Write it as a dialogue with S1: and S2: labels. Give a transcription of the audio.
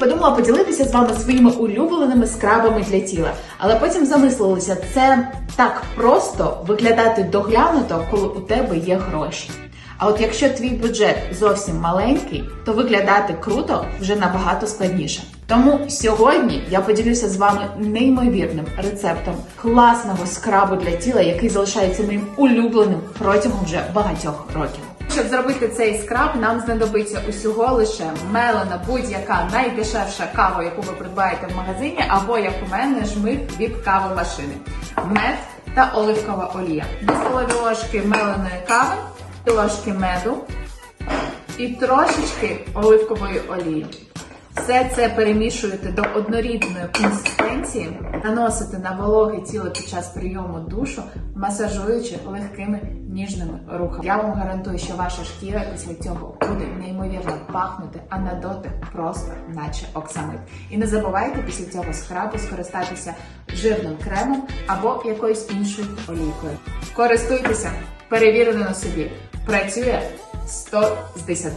S1: подумала поділитися з вами своїми улюбленими скрабами для тіла. Але потім замислилася, це так просто виглядати доглянуто, коли у тебе є гроші. А от якщо твій бюджет зовсім маленький, то виглядати круто вже набагато складніше. Тому сьогодні я поділюся з вами неймовірним рецептом класного скрабу для тіла, який залишається моїм улюбленим протягом вже багатьох років. Щоб зробити цей скраб, нам знадобиться усього лише мелена будь-яка найдешевша кава, яку ви придбаєте в магазині, або як у мене жмих від кавомашини, мед та оливкова олія, До столові ложки меленої кави, ложки меду і трошечки оливкової олії. Все це перемішуєте до однорідної консистенції, наносите на вологе тіло під час прийому душу, масажуючи легкими ніжними рухами. Я вам гарантую, що ваша шкіра після цього буде неймовірно пахнути, а на дотик просто наче оксамит. І не забувайте після цього скрабу скористатися жирним кремом або якоюсь іншою олійкою. Користуйтеся, перевірено на собі. Працює 100 з 10.